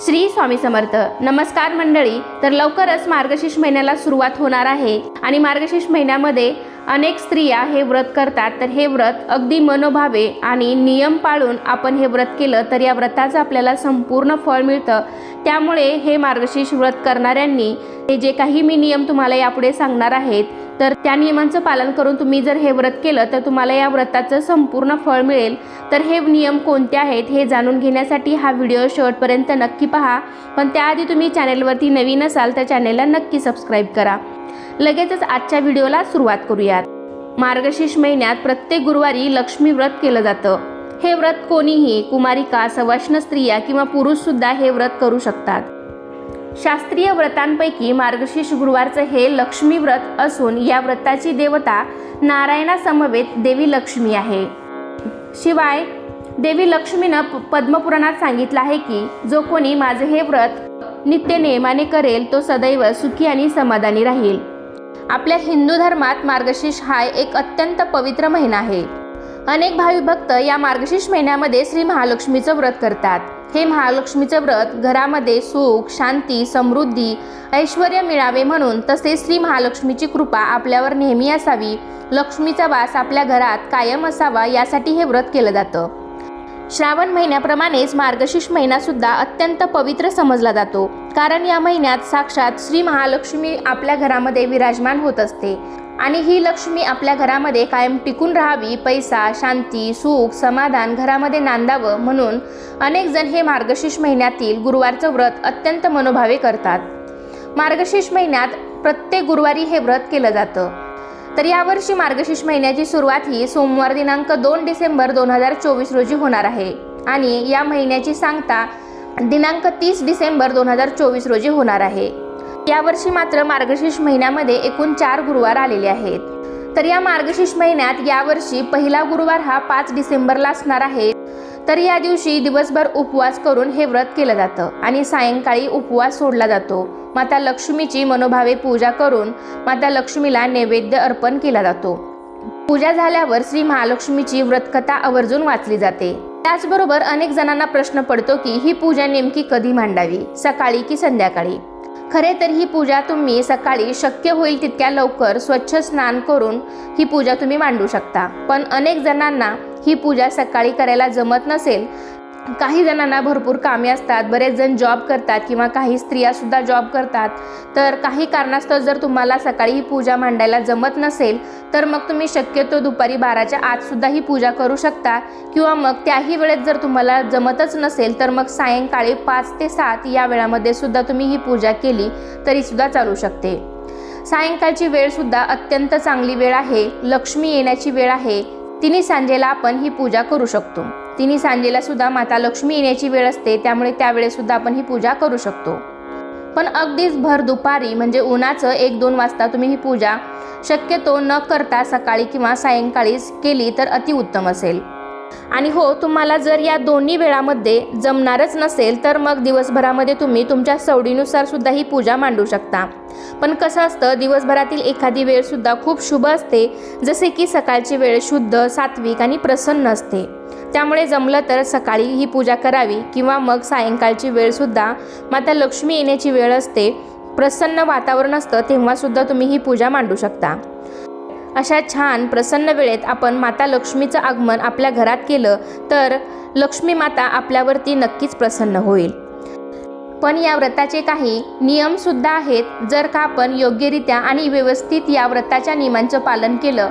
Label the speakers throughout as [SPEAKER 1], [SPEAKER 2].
[SPEAKER 1] श्री स्वामी समर्थ. नमस्कार मंडळी तर लवकरच मार्गशीर्ष महिन्याला सुरुवात होणार आहे आणि मार्गशीर्ष महिन्यामध्ये अनेक स्त्रिया हे व्रत करतात. तर हे व्रत अगदी मनोभावे आणि नियम पाळून आपण हे व्रत केलं तर या व्रताचं आपल्याला संपूर्ण फळ मिळतं. त्यामुळे हे मार्गशीर्ष व्रत करणाऱ्यांनी हे जे काही मी नियम तुम्हाला यापुढे सांगणार आहेत तर त्या नियमांचं पालन करून तुम्ही जर हे व्रत केलं तर तुम्हाला या व्रताचं संपूर्ण फळ मिळेल. तर हे नियम कोणते आहेत हे जाणून घेण्यासाठी हा व्हिडिओ शेवटपर्यंत नक्की पहा. पण त्याआधी तुम्ही चॅनेलवरती नवीन असाल तर चॅनेलला नक्की सबस्क्राईब करा. लगेचच आजच्या व्हिडिओला सुरुवात करूयात. मार्गशीर्ष महिन्यात प्रत्येक गुरुवारी लक्ष्मी व्रत केलं जातं. हे व्रत कोणीही कुमारिका सवाष्ण स्त्रिया किंवा पुरुषसुद्धा हे व्रत करू शकतात. शास्त्रीय व्रतांपैकी मार्गशीर्ष गुरुवारचं हे लक्ष्मी व्रत असून या व्रताची देवता नारायणासमवेत देवी लक्ष्मी आहे. शिवाय देवी लक्ष्मीनं प- पद्मपुराणात सांगितलं आहे की जो कोणी माझे हे व्रत नित्य नेमाने करेल तो सदैव सुखी आणि समाधानी राहील. आपल्या हिंदू धर्मात मार्गशीर्ष हा एक अत्यंत पवित्र महिना आहे. अनेक भावी भक्त या मार्गशीर्ष महिन्यामध्ये श्री महालक्ष्मीचं व्रत करतात. हे महालक्ष्मीचं व्रत घरामध्ये सुख शांती समृद्धी ऐश्वर मिळावे म्हणून तसेच श्री महालक्ष्मीची कृपा आपल्यावर नेहमी असावी. लक्ष्मीचा वास आपल्या घरात कायम असावा यासाठी हे व्रत केलं जातं. श्रावण महिन्याप्रमाणेच मार्गशीर्ष महिना सुद्धा अत्यंत पवित्र समजला जातो. कारण या महिन्यात साक्षात श्री महालक्ष्मी आपल्या घरामध्ये विराजमान होत असते. आणि ही लक्ष्मी आपल्या घरामध्ये कायम टिकून राहावी पैसा शांती सुख समाधान घरामध्ये नांदावं म्हणून अनेक जण हे मार्गशीर्ष महिन्यातील गुरुवारचं व्रत अत्यंत मनोभावे करतात. मार्गशीर्ष महिन्यात प्रत्येक गुरुवारी हे व्रत केलं जातं. तर यावर्षी मार्गशीर्ष महिन्याची सुरुवात ही सोमवार दिनांक दोन डिसेंबर दोन हजार चोवीस रोजी होणार आहे आणि या महिन्याची सांगता दिनांक तीस डिसेंबर दोन हजार चोवीस रोजी होणार आहे. यावर्षी मात्र मार्गशीर्ष महिन्यामध्ये एकूण चार गुरुवार आलेले आहेत. तर या मार्गशीर्ष महिन्यात यावर्षी पहिला गुरुवार हा पाच डिसेंबरला असणार आहे. तर या दिवशी दिवसभर उपवास करून हे व्रत केलं जातं आणि सायंकाळी उपवास सोडला जातो. माता लक्ष्मीची मनोभावे पूजा करून माता लक्ष्मीला नैवेद्य अर्पण केला जातो. पूजा झाल्यावर श्री महालक्ष्मीची व्रतकथा आवर्जून वाचली जाते. त्याचबरोबर अनेक जणांना प्रश्न पडतो की ही पूजा नेमकी कधी मांडावी? सकाळी की संध्याकाळी? खरे तर ही पूजा तुम्ही सकाळी शक्य होईल तितक्या लवकर स्वच्छ स्नान करून ही पूजा तुम्ही मांडू शकता. पण अनेक जणांना ही पूजा सकाळी करायला जमत नसेल काही जणांना भरपूर कामे असतात बरेच जण जॉब करतात किंवा काही स्त्रियासुद्धा जॉब करतात. तर काही कारणास्तव जर तुम्हाला सकाळी ही पूजा मांडायला जमत नसेल तर मग तुम्ही शक्यतो दुपारी बाराच्या आतसुद्धा ही पूजा करू शकता. किंवा मग त्याही वेळेत जर तुम्हाला जमतच नसेल तर मग सायंकाळी पाच ते सात या वेळामध्ये सुद्धा तुम्ही ही पूजा केली तरीसुद्धा चालू शकते. सायंकाळची वेळसुद्धा अत्यंत चांगली वेळ आहे लक्ष्मी येण्याची वेळ आहे. तिन्ही सांजेला आपण ही पूजा करू शकतो. तिन्ही सांजेला सुद्धा माता लक्ष्मी येण्याची वेळ असते त्यामुळे त्यावेळेसुद्धा आपण ही पूजा करू शकतो. पण अगदीच भर दुपारी म्हणजे उन्हाचं एक दोन वाजता तुम्ही ही पूजा शक्यतो न करता सकाळी किंवा सायंकाळीच केली तर अतिउत्तम असेल. आणि हो तुम्हाला जर या दोन्ही वेळामध्ये जमणारच नसेल तर मग दिवसभरामध्ये तुम्ही तुमच्या सवडीनुसार सुद्धा ही पूजा मांडू शकता. पण कसं असतं दिवसभरातील एखादी वेळसुद्धा खूप शुभ असते. जसे की सकाळची वेळ शुद्ध सात्विक आणि प्रसन्न असते. त्यामुळे जमलं तर सकाळी ही पूजा करावी किंवा मग सायंकाळची वेळसुद्धा माता लक्ष्मी येण्याची वेळ असते. प्रसन्न वातावरण असतं तेव्हासुद्धा तुम्ही ही पूजा मांडू शकता. अशा छान प्रसन्न वेळेत आपण माता लक्ष्मीचं आगमन आपल्या घरात केलं तर लक्ष्मी माता आपल्यावरती नक्कीच प्रसन्न होईल. पण या व्रताचे काही नियमसुद्धा आहेत. जर का आपण योग्यरित्या आणि व्यवस्थित या व्रताच्या नियमांचं पालन केलं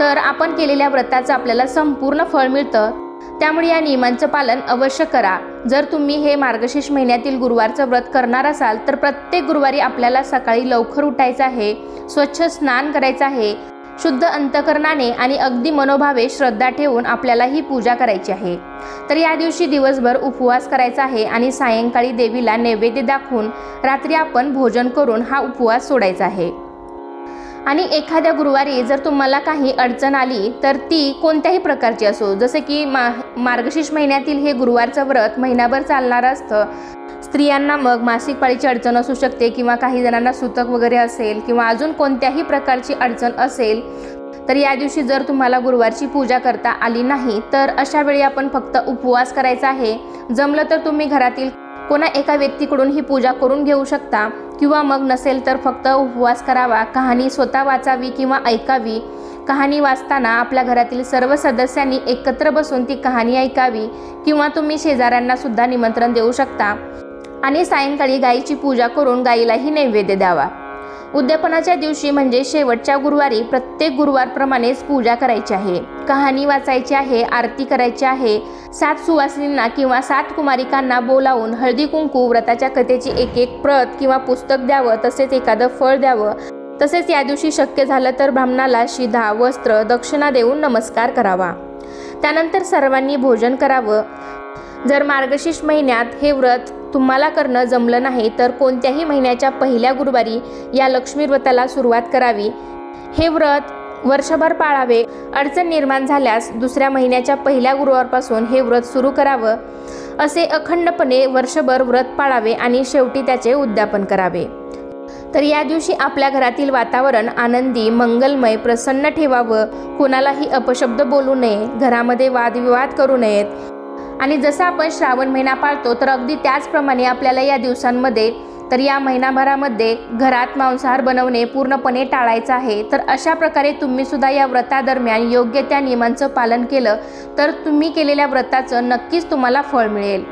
[SPEAKER 1] तर आपण केलेल्या व्रताचं आपल्याला संपूर्ण फळ मिळतं. त्यामुळे या नियमांचं पालन अवश्य करा. जर तुम्ही हे मार्गशीर्ष महिन्यातील गुरुवारचं व्रत करणार असाल तर प्रत्येक गुरुवारी आपल्याला सकाळी लवकर उठायचं आहे स्वच्छ स्नान करायचं आहे. शुद्ध अंतकरणाने आणि अगदी मनोभावे श्रद्धा ठेवून आपल्याला ही पूजा करायची आहे. तर या दिवशी दिवसभर उपवास करायचा आहे आणि सायंकाळी देवीला नैवेद्य दाखवून रात्री आपण भोजन करून हा उपवास सोडायचा आहे. आणि एखाद्या गुरुवारी जर तुम्हाला काही अडचण आली तर ती कोणत्याही प्रकारची असो जसे की मा मार्गशीर्ष महिन्यातील हे गुरुवारचं व्रत महिनाभर चालणारं असतं स्त्रियांना मग मासिक पाळीची अडचण असू शकते किंवा काही जणांना सुतक वगैरे असेल किंवा अजून कोणत्याही प्रकारची अडचण असेल तर या दिवशी जर तुम्हाला गुरुवारची पूजा करता आली नाही तर अशा वेळी आपण फक्त उपवास करायचा आहे. जमलं तर तुम्ही घरातील कोणा एका व्यक्तीकडून ही पूजा करून घेऊ शकता किंवा मग नसेल तर फक्त उपवास करावा कहाणी स्वतः वाचावी किंवा ऐकावी. कहाणी वाचताना आपल्या घरातील सर्व सदस्यांनी एकत्र बसून ती कहाणी ऐकावी किंवा तुम्ही शेजाऱ्यांना सुद्धा निमंत्रण देऊ शकता. आणि सायंकाळी गायीची पूजा करून गायीलाही नैवेद्य द्यावा. उद्यापनाच्या दिवशी म्हणजे शेवटच्या गुरुवारी प्रत्येक गुरुवारप्रमाणेच पूजा करायची आहे. कहाणी वाचायची आहे आरती करायची आहे. सात सुवासिनींना किंवा सात कुमारिकांना बोलावून हळदी कुंकू व्रताच्या कथेची एक एक प्रत किंवा पुस्तक द्यावं तसेच एखादं फळ द्यावं. तसेच या दिवशी शक्य झालं तर ब्राह्मणाला शिधा वस्त्र दक्षिणा देऊन नमस्कार करावा. त्यानंतर सर्वांनी भोजन करावं. जर मार्गशीर्ष महिन्यात हे व्रत तुम्हाला करणं जमलं नाही तर कोणत्याही महिन्याच्या पहिल्या गुरुवारी या लक्ष्मी व्रताला सुरुवात करावी. हे व्रत वर्षभर पाळावे. अडचण निर्माण झाल्यास दुसऱ्या महिन्याच्या पहिल्या गुरुवारपासून हे व्रत सुरू करावं. असे अखंडपणे वर्षभर व्रत पाळावे आणि शेवटी त्याचे उद्यापन करावे. तर या दिवशी आपल्या घरातील वातावरण आनंदी मंगलमय प्रसन्न ठेवावं. कोणालाही अपशब्द बोलू नये. घरामध्ये वादविवाद करू नयेत. आणि जसं आपण श्रावण महिना पाळतो तर अगदी त्याचप्रमाणे आपल्याला या दिवसांमध्ये तर या महिनाभरामध्ये घरात मांसाहार बनवणे पूर्णपणे टाळायचं आहे. तर अशा प्रकारे तुम्हीसुद्धा या व्रतादरम्यान योग्य त्या नियमांचं पालन केलं तर तुम्ही केलेल्या व्रताचं नक्कीच तुम्हाला फळ मिळेल.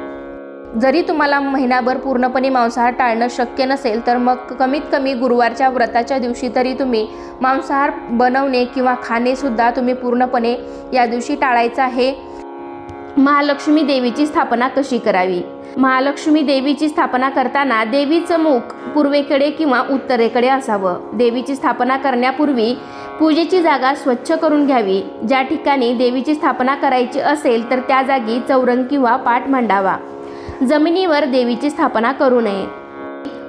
[SPEAKER 1] जरी तुम्हाला महिनाभर पूर्णपणे मांसाहार टाळणं शक्य नसेल तर मग कमीत कमी गुरुवारच्या व्रताच्या दिवशी तरी तुम्ही मांसाहार बनवणे किंवा खाणेसुद्धा तुम्ही पूर्णपणे या दिवशी टाळायचं आहे. महालक्ष्मी देवीची स्थापना कशी करावी? महालक्ष्मी देवीची स्थापना करताना देवीचं मुख पूर्वेकडे किंवा उत्तरेकडे असावं. देवीची स्थापना करण्यापूर्वी पूजेची जागा स्वच्छ करून घ्यावी. ज्या ठिकाणी देवीची स्थापना करायची असेल तर त्या जागी चौरंग किंवा पाठ मांडावा. जमिनीवर देवीची स्थापना करू नये.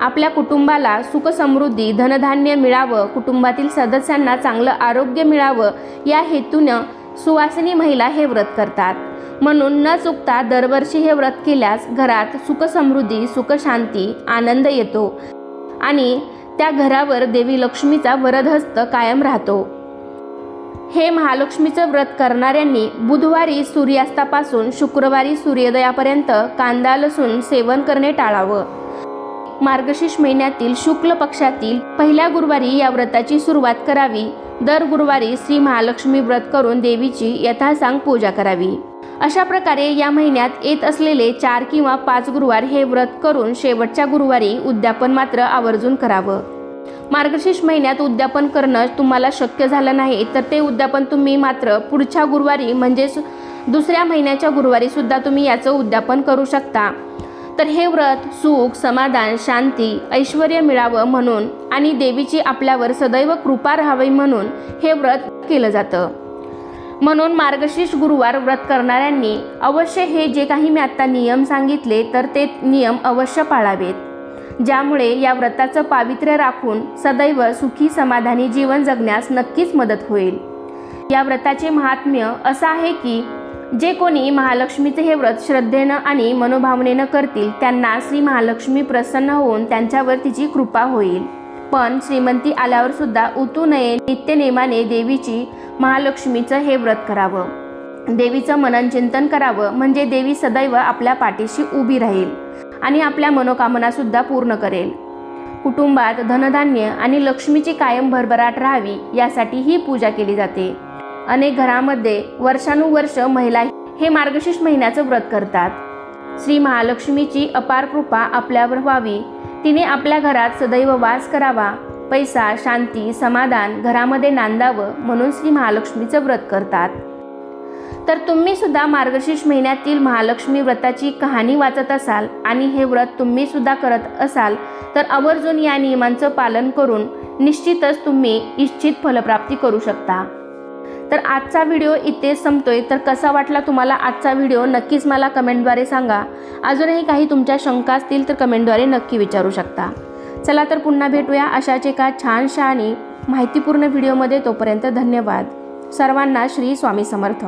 [SPEAKER 1] आपल्या कुटुंबाला सुखसमृद्धी धनधान्य मिळावं कुटुंबातील सदस्यांना चांगलं आरोग्य मिळावं या हेतूनं सुवासिनी महिला हे व्रत करतात. म्हणून न चुकता दरवर्षी हे व्रत केल्यास घरात सुखसमृद्धी सुखशांती आनंद येतो आणि त्या घरावर देवी लक्ष्मीचा वरदहस्त कायम राहतो. हे महालक्ष्मीचं व्रत करणाऱ्यांनी बुधवारी सूर्यास्तापासून शुक्रवारी सूर्योदयापर्यंत कांदा लसूण सेवन करणे टाळावं. मार्गशीर्ष महिन्यातील शुक्ल पक्षातील पहिल्या गुरुवारी या व्रताची सुरुवात करावी. दर गुरुवारी श्री महालक्ष्मी व्रत करून देवीची यथासांग पूजा करावी. अशा प्रकारे या महिन्यात येत असलेले चार किंवा पाच गुरुवार हे व्रत करून शेवटच्या गुरुवारी उद्यापन मात्र आवर्जून करावं. मार्गशीर्ष महिन्यात उद्यापन करणं तुम्हाला शक्य झालं नाही तर ते उद्यापन तुम्ही मात्र पुढच्या गुरुवारी म्हणजेच दुसऱ्या महिन्याच्या गुरुवारी सुद्धा तुम्ही याचं उद्यापन करू शकता. तर हे व्रत सुख समाधान शांती ऐश्वर मिळावं म्हणून आणि देवीची आपल्यावर सदैव कृपा राहावी म्हणून हे व्रत केलं जातं. म्हणून मार्गशीर्ष गुरुवार व्रत करणाऱ्यांनी अवश्य हे जे काही मी आत्ता नियम सांगितले तर ते नियम अवश्य पाळावेत. ज्यामुळे या व्रताचं पावित्र्य राखून सदैव सुखी समाधानी जीवन जगण्यास नक्कीच मदत होईल. या व्रताचे महात्म्य असं आहे की जे कोणी महालक्ष्मीचे हे व्रत श्रद्धेनं आणि मनोभावनेनं करतील त्यांना श्री महालक्ष्मी प्रसन्न होऊन त्यांच्यावर तिची कृपा होईल. पण श्रीमंती आल्यावर सुद्धा उतू नये नित्यनेमाने देवीची महालक्ष्मीचं हे व्रत करावं. देवीचं मनन चिंतन करावं म्हणजे देवी सदैव आपल्या पाठीशी उभी राहील आणि आपल्या मनोकामनासुद्धा पूर्ण करेल. कुटुंबात धनधान्य आणि लक्ष्मीची कायम भरभराट राहावी यासाठी ही पूजा केली जाते. अनेक घरामध्ये वर्षानुवर्ष महिला हे मार्गशीर्ष महिन्याचं व्रत करतात. श्री महालक्ष्मीची अपार कृपा आपल्यावर व्हावी. तिने आपल्या घरात सदैव वास करावा. पैसा शांती समाधान घरामध्ये नांदावं म्हणून श्री महालक्ष्मीचं व्रत करतात. तर तुम्ही सुद्धा मार्गशीर्ष महिन्यातील महालक्ष्मी व्रताची कहाणी वाचत असाल आणि हे व्रत तुम्ही सुद्धा करत असाल तर आवर्जून या नियमांचं पालन करून निश्चितच तुम्ही इच्छित फलप्राप्ती करू शकता. तर आजचा व्हिडिओ इथेच संपतोय. तर कसा वाटला तुम्हाला आजचा व्हिडिओ? नक्कीच मला कमेंटद्वारे सांगा. अजूनही काही तुमच्या शंका असतील तर कमेंटद्वारे नक्की विचारू शकता. चला तर पुन्हा भेटूया अशाच एका छानशा आणि माहितीपूर्ण व्हिडिओमध्ये. तोपर्यंत धन्यवाद. सर्वांना श्री स्वामी समर्थ.